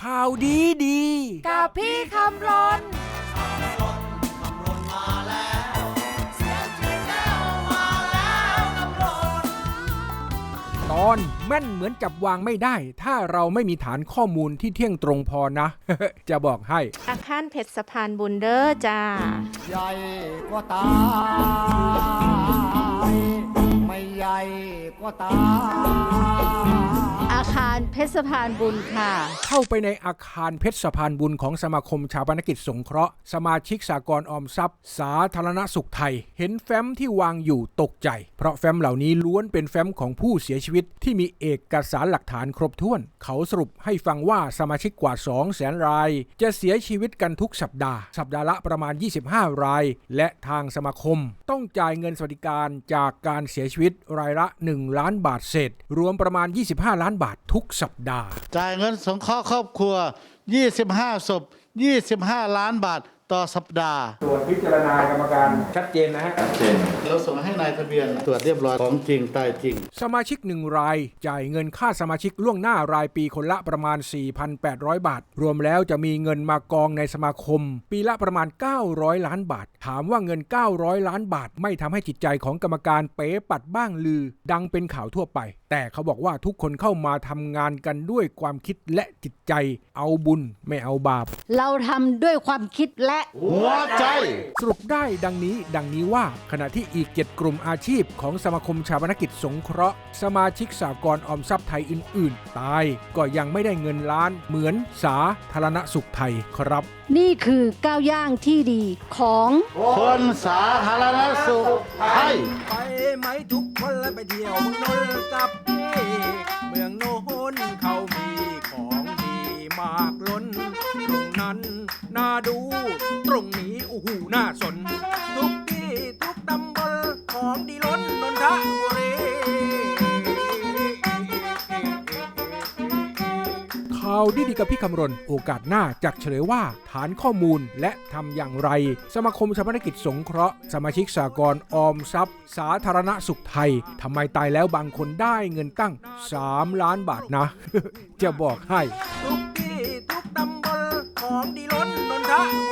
ข่าวดีดี กับพี่คำรนตอนแม่นเหมือนจับวางไม่ได้ ถ้าเราไม่มีฐานข้อมูลที่เที่ยงตรงพอนะ จะบอกให้ อาคารเพชรสะพานบุญเด้อจ้า ใหญ่ก็ตาย ไม่ใหญ่ก็ตาย อาคารเพชรสะพานบุญค่ะ เข้าไปในอาคารเพชรสะพานบุญของสมาคมชาปนกิจสงเคราะห์สมาชิกสากลออมทรัพย์ สาธารณสุขไทย เห็นแฟ้มที่วางอยู่ตกใจ เพราะแฟ้มเหล่านี้ล้วนเป็นแฟ้มของผู้เสียชีวิต ที่มีเอกสารหลักฐานครบถ้วน เขาสรุปให้ฟังว่าสมาชิกกว่า 2 0 0แสนราย จะเสียชีวิตกันทุกสัปดาห์ สัปดาห์ละประมาณ 25 ราย และทางสมาคม ต้องจ่ายเงินสวัสดิการจากการเสียชีวิตรายละ 1 ล้านบาทเศษ รวมประมาณ 25 ล้านบาททุกสัปดาห์ จ่ายเงินสงเคราะห์ครอบครัว 25 ศพ 25 ล้านบาทต่อสัปดาห์ส่วนพิจารณากรรมการชัดเจนนะฮะ เราส่งให้นายทะเบียน ตรวจเรียบร้อยของจริงใต้จริง สมาชิกหนึ่งรายจ่ายเงินค่าสมาชิกล่วงหน้ารายปีคนละประมาณ 4,800 บาท รวมแล้วจะมีเงินมากองในสมาคม ปีละประมาณ 900 ล้านบาท ถามว่าเงิน 900 ล้านบาท ไม่ทำให้จิตใจของกรรมการเป๋ปัดบ้างลือ ดังเป็นข่าวทั่วไป แต่เขาบอกว่าทุกคนเข้ามาทำงานกันด้วยความคิดและจิตใจ เอาบุญไม่เอาบาป เราทำด้วยความคิดและ หัวใจ สรุปได้ดังนี้ดังนี้ว่าขณะที่อีก 7 กลุ่มอาชีพของสมาคมชาปนกิจสงเคราะห์ สมาชิกสากลออมทรัพย์ไทยอื่น ๆ ตายก็ยังไม่ได้เงินล้านเหมือนสาธารณสุขไทยครับ นี่คือก้าวย่างที่ดีของ คนสาธารณสุขไทย ไปไหมทุกคนแล้ว ไปเที่ยวเมืองนนท์กับพี่เมืองโน้นเขามีของดีมากล้น ตรงนั้นน่าดู ตรงนี้โอ้โหน่าสน ทุกที่ทุกตำบลของดีล้นนนทบุรี ข่าวดีๆกับพี่คำรณ โอกาสหน้าจะเฉลยว่า ฐานข้อมูลและทำอย่างไร สมาคมชาปนกิจสงเคราะห์ สมาชิกสากลออมทรัพย์ สาธารณสุขไทยทำไมตายแล้วบางคนได้เงินตั้ง 3 ล้านบาทนะ จะบอกให้ ทุกที่ทุกตำบลของดีล้นนนทบุ